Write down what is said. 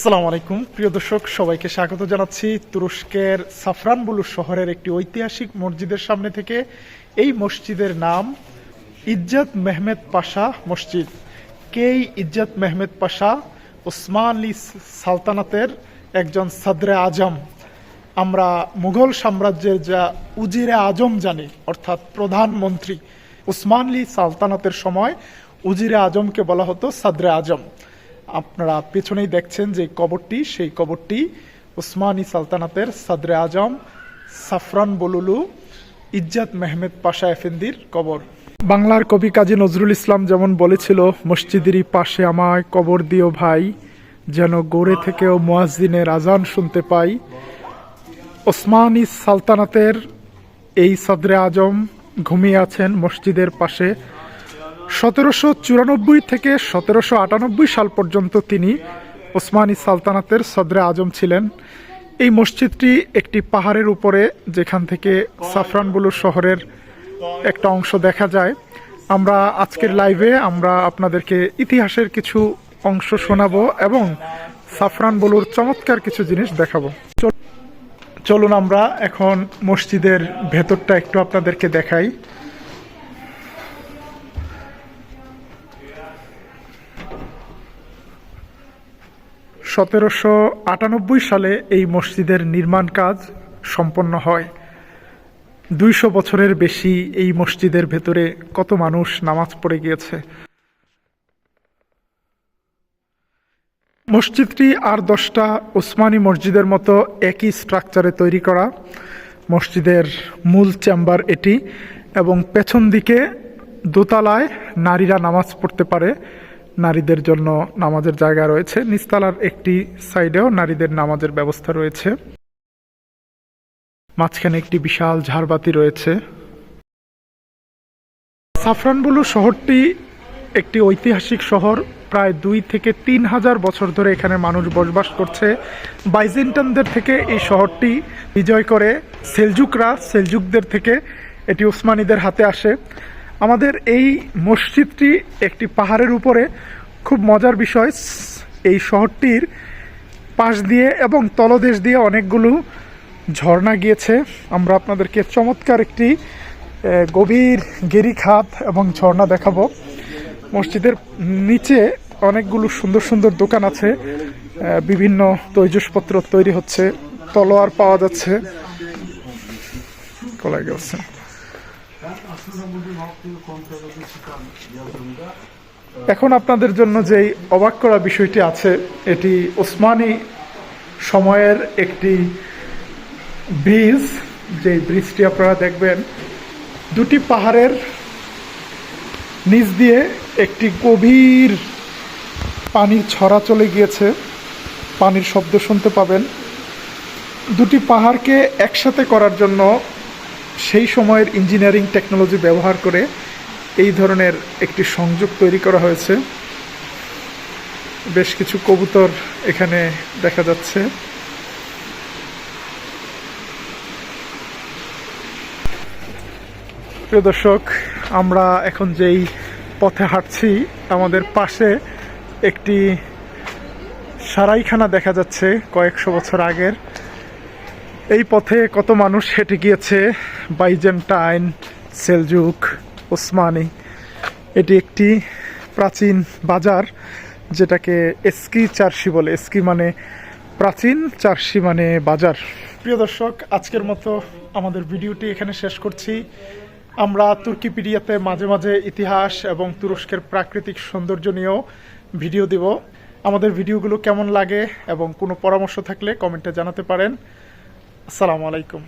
আসসালামু আলাইকুম। প্রিয় দর্শক, সবাইকে স্বাগত জানাচ্ছি তুরস্কের সাফরানবুলু শহরের একটি ঐতিহাসিক মসজিদের সামনে থেকে। এই মসজিদের নাম ইজ্জত মেহমেদ পাশা মসজিদ। কে ইজ্জত মেহমেদ পাশা? ওসমানী সালতানাতের একজন সাদরে আজম। আমরা মুঘল সাম্রাজ্যের যা উজিরে আজম জানি, অর্থাৎ প্রধানমন্ত্রী উসমানলি সালতানাতের সময় উজিরে আজমকে বলা হতো সাদরে আজম। আপনারা পেছনেই দেখছেন যে কবরটি, সেই কবরটি উসমানী সালতানাতের সাদরে আজম, সাফরান বলুলু, ইজ্জাত মেহমেদ পাশা এফেন্দির কবর। বাংলার কবি কাজী নজরুল ইসলাম যেমন বলেছিল, মসজিদেরই পাশে আমায় কবর দিও ভাই, যেন গোড়ে থেকেও মোয়াজ্জিনের আজান শুনতে পাই। ওসমানী সালতানাতের এই সদরে আজম ঘুমিয়ে আছেন মসজিদের পাশে। সতেরোশো চুরানব্বই থেকে সতেরোশো আটানব্বই সাল পর্যন্ত তিনি ওসমানী সালতানাতের সদরে আজম ছিলেন। এই মসজিদটি একটি পাহাড়ের উপরে, যেখান থেকে সাফরানবুলু শহরের একটা অংশ দেখা যায়। আমরা আজকের লাইভে আমরা আপনাদেরকে ইতিহাসের কিছু অংশ শোনাবো এবং সাফরানবুলুর চমৎকার কিছু জিনিস দেখাবো। চল- চলুন আমরা এখন মসজিদের ভেতরটা একটু আপনাদেরকে দেখাই। সতেরোশো আটানব্বই সালে এই মসজিদের নির্মাণ কাজ সম্পন্ন হয়। দুইশো বছরের বেশি এই মসজিদের ভেতরে কত মানুষ নামাজ পড়ে গিয়েছে? মসজিদটি আর দশটা ওসমানী মসজিদের মতো একই স্ট্রাকচারে তৈরি করা। মসজিদের মূল চেম্বার এটি এবং পেছন দিকে দোতলায় নারীরা নামাজ পড়তে পারে। নারীদের জন্য নামাজের জায়গা রয়েছে। নিচতলার একটি সাইডেও নারীদের নামাজের ব্যবস্থা রয়েছে। মাঝখানে একটি বিশাল ঝাড়বাতি রয়েছে। সাফরানবুলু শহরটি একটি ঐতিহাসিক শহর। প্রায় দুই থেকে তিন হাজার বছর ধরে এখানে মানুষ বসবাস করছে। বাইজেন্টানদের থেকে এই শহরটি বিজয় করে। সেলজুকরা, সেলজুকদের থেকে এটি উসমানীদের হাতে আসে। আমাদের এই মসজিদটি একটি পাহাড়ের উপরে। খুব মজার বিষয়, এই শহরটির পাশ দিয়ে এবং তলদেশ দিয়ে অনেকগুলো ঝর্ণা গিয়েছে। আমরা আপনাদেরকে চমৎকার একটি গভীর গেরিখাত এবং ঝর্ণা দেখাবো। মসজিদের নিচে অনেকগুলো সুন্দর সুন্দর দোকান আছে বিভিন্ন তৈজসপত্র তৈরি হচ্ছে, তলোয়ার পাওয়া যাচ্ছে। কলাই গেছে। এখন আপনাদের জন্য যেই অবাক করা বিষয়টি আছে, এটি ওসমানী সময়ের একটি ব্রিজ যে ব্রিজটি আপনারা দেখবেন, দুটি পাহাড়ের নিচ দিয়ে একটি গভীর পানির ছড়া চলে গিয়েছে। পানির শব্দ শুনতে পাবেন। দুটি পাহাড়কে একসাথে করার জন্য সেই সময়ের ইঞ্জিনিয়ারিং টেকনোলজি ব্যবহার করে এই ধরনের একটি সংযোগ তৈরি করা হয়েছে। বেশ কিছু কবুতর এখানে দেখা যাচ্ছে। প্রিয় দর্শক, আমরা এখন যেই পথে হাঁটছি, আমাদের পাশে একটি সারাইখানা দেখা যাচ্ছে কয়েকশো বছর আগের। এই পথে কত মানুষ হেঁটে গিয়েছে। বাইজেন্টাইন, সেলজুক, ওসমানি। এটি একটি প্রাচীন বাজার, যেটাকে এসকি চারশি বলে। এসকি মানে প্রাচীন, চারশি মানে বাজার। প্রিয় দর্শক, আজকের মতো আমাদের ভিডিওটি এখানে শেষ করছি। আমরা তুর্কিপিডিয়াতে মাঝে মাঝে ইতিহাস এবং তুরস্কের প্রাকৃতিক সৌন্দর্য নিয়েও ভিডিও দেব। আমাদের ভিডিওগুলো কেমন লাগে এবং কোনো পরামর্শ থাকলে কমেন্টে জানাতে পারেন। আসসালামু আলাইকুম।